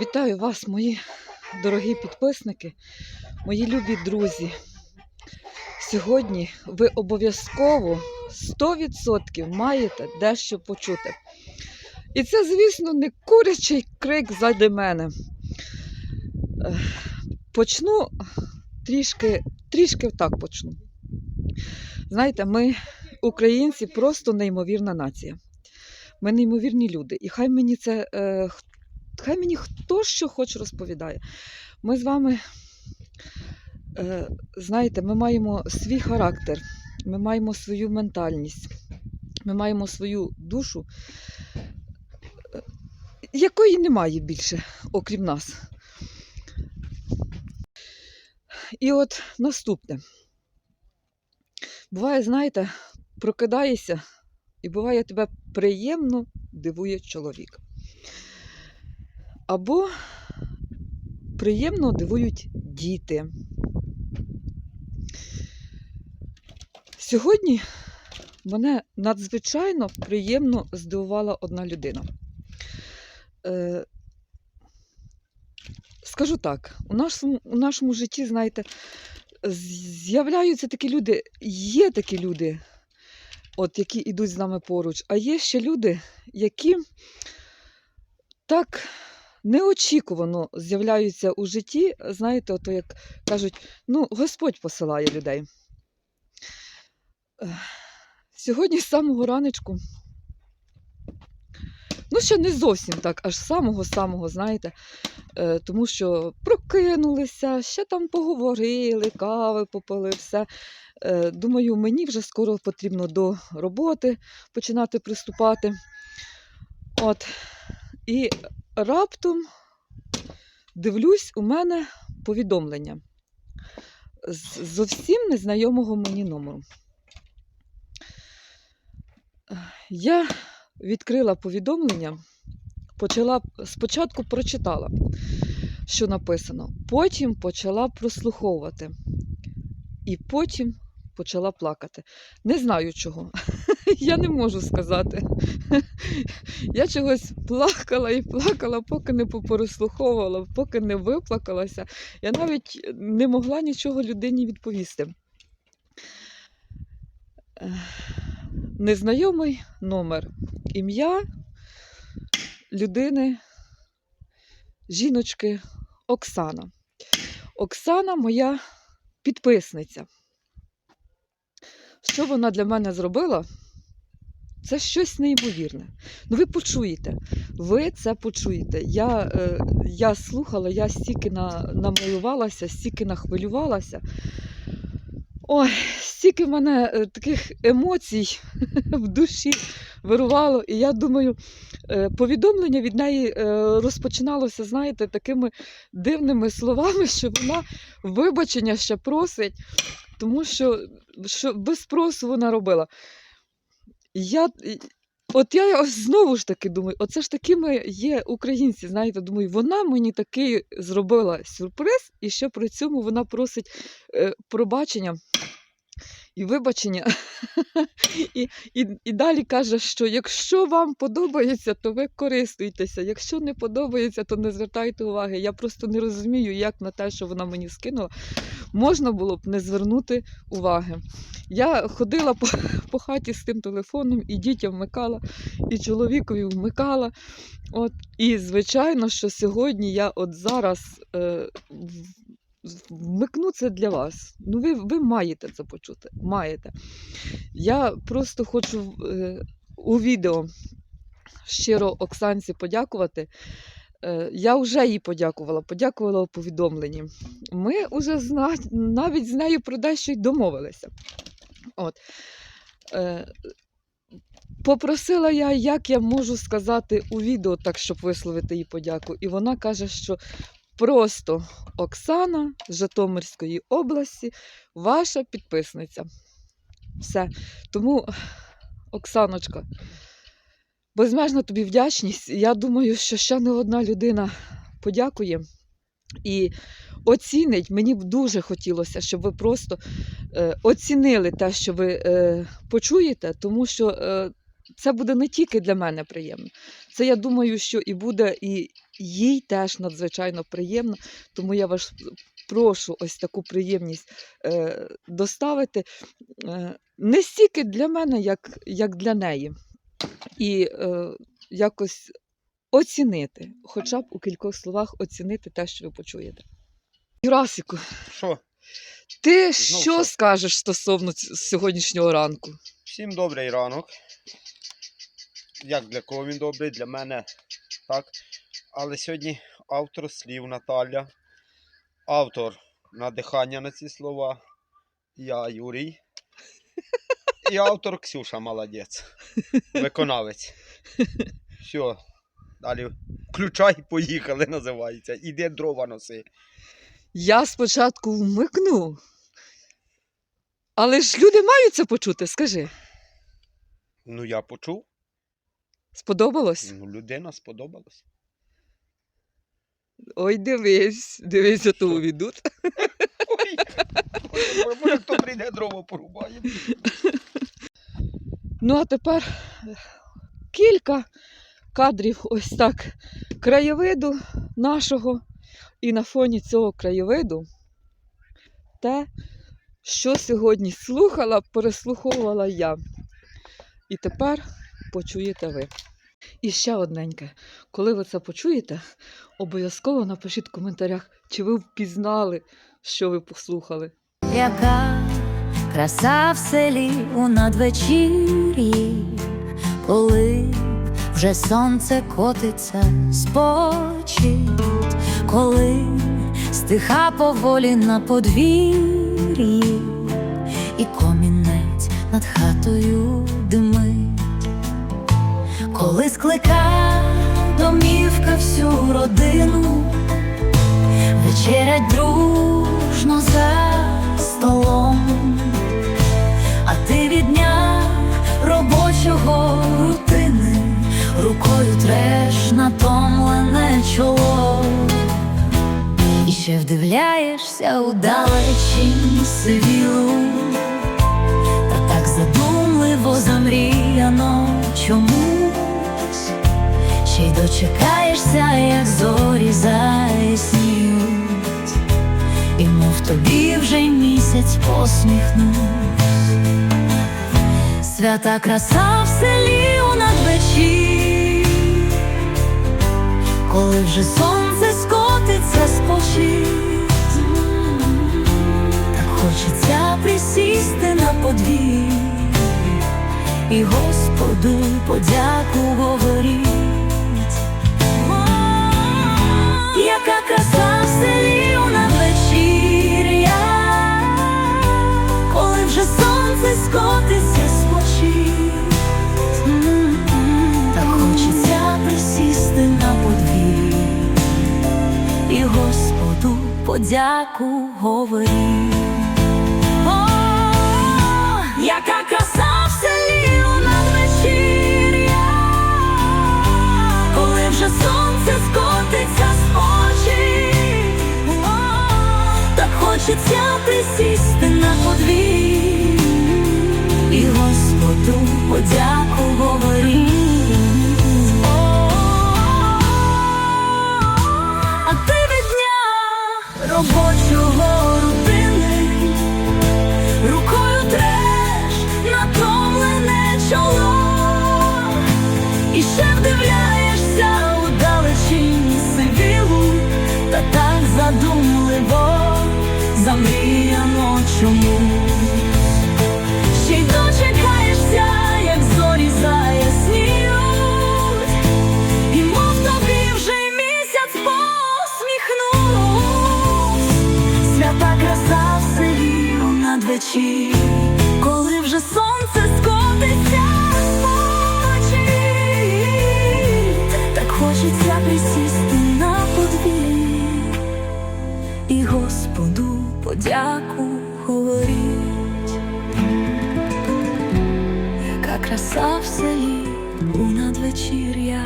Вітаю вас, мої дорогі підписники, мої любі друзі. Сьогодні ви обов'язково 100% маєте дещо почути. І це, звісно, не курячий крик зади мене. Е, Почну трішки, трішки так почну. Знаєте, ми, українці, просто неймовірна нація. Ми неймовірні люди. І хай мені це, е, хай мені хто що хоче розповідає. Ми з вами, е, знаєте, ми маємо свій характер, ми маємо свою ментальність, ми маємо свою душу, е, якої немає більше, окрім нас. І от наступне. Буває, знаєте, прокидаєшся, і буває тебе приємно дивує чоловік. Або приємно дивують діти. Сьогодні мене надзвичайно приємно здивувала одна людина. Е, скажу так, у нашому, у нашому житті, знаєте, з'являються такі люди, є такі люди, от, які йдуть з нами поруч, а є ще люди, які так неочікувано з'являються у житті, знаєте, ото як кажуть, ну, Господь посилає людей. Сьогодні з самого ранечку, ну, ще не зовсім так, аж самого-самого, знаєте, е, тому що прокинулися, ще там поговорили, кави попили, все. Е, Думаю, мені вже скоро потрібно до роботи починати приступати. От. І раптом дивлюсь, у мене повідомлення з зовсім незнайомого мені номеру. Я відкрила повідомлення, почала спочатку прочитала, що написано, потім почала прослуховувати, і потім почала плакати. Не знаю чого. Я не можу сказати. Я чогось плакала і плакала, поки не попереслуховувала, поки не виплакалася. Я навіть не могла нічого людині відповісти. Незнайомий номер. Ім'я людини, жіночки Оксана. Оксана моя підписниця. Що вона для мене зробила? Це щось неймовірне. Ну, ви почуєте, ви це почуєте. Я, е, я слухала, я стільки на, намилувалася, стільки нахвилювалася. Ой, стільки в мене е, таких емоцій в душі вирувало. І я думаю, е, повідомлення від неї е, розпочиналося, знаєте, такими дивними словами, що вона вибачення ще просить, тому що, що без спросу вона робила. Я, от я знову ж таки думаю, оце ж такими є українці, знаєте, думаю, вона мені такий зробила сюрприз, і ще при цьому вона просить е, пробачення і вибачення. і, і, і далі каже, що якщо вам подобається, то ви користуйтеся. Якщо не подобається, то не звертайте уваги. Я просто не розумію, як на те, що вона мені скинула, можна було б не звернути уваги. Я ходила по, по хаті з тим телефоном, і дітям вмикала, і чоловікові вмикала. От. І звичайно, що сьогодні я от зараз е, вмикну це для вас. Ну, ви, ви маєте це почути. Маєте. Я просто хочу е, у відео щиро Оксанці подякувати. Е, Я вже їй подякувала, подякувала у повідомленні. Ми вже зна... навіть з нею про дещо й домовилися. От. Е, Попросила я, як я можу сказати у відео, так, щоб висловити їй подяку. І вона каже, що просто Оксана з Житомирської області, ваша підписниця. Все. Тому, Оксаночка, безмежна тобі вдячність. Я думаю, що ще не одна людина подякує і оцінить. Мені б дуже хотілося, щоб ви просто е, оцінили те, що ви е, почуєте, тому що е, це буде не тільки для мене приємно. Це я думаю, що і буде і їй теж надзвичайно приємно. Тому я вас прошу ось таку приємність е, доставити е, не стільки для мене, як, як для неї. І е, якось оцінити, хоча б у кількох словах оцінити те, що ви почуєте. Юрасику, Що? ти Знов що що? скажеш стосовно сьогоднішнього ранку? Всім добрий ранок. Як для кого він добрий? Для мене так. Але сьогодні автор слів Наталя. Автор надихання на ці слова. Я Юрій. І автор Ксюша молодець. Виконавець. Все. Далі. Включай, поїхали, називається. Іде дрова носи. Я спочатку вмикну. Але ж люди мають це почути, скажи. Ну, я почув. Сподобалось? Ну, людина сподобалась. Ой, дивись, дивись, ото Що? увійдуть. Ой, ой, ой, як прийде дрова порубає. Ну, а тепер кілька кадрів ось так краєвиду нашого. І на фоні цього краєвиду те, що сьогодні слухала, переслуховувала я. І тепер почуєте ви. І ще одненьке. Коли ви це почуєте, обов'язково напишіть в коментарях, чи ви впізнали, що ви послухали. Яка краса в селі у надвечір'ї, коли вже сонце котиться спочить, коли стиха поволі на подвір'ї, і комінець над хатою димить, коли склика домівка всю родину, вечерять дружно за столом, а ти від дня робочого рутини рукою треш натомлене чоло, і ще вдивляєшся у далечінь сивілу, та так задумливо замріяно й дочекаєшся, як зорі заясніють. І мов тобі вже місяць посміхнув. Свята краса в селі у надвечір, коли вже сонце скотиться спочить, так хочеться присісти на подвір і Господу подяку говоріть. Подяку говоріть. Ще вдивляєшся у далечінь сивілу, та так задумливо замріяно чому. Ще й дочекаєшся, як зорі заясніють, і мов тобі вже місяць посміхнув. Свята краса в селі коли вже сонце скотиться подяку говорить. как краса в селі у надвечір'я.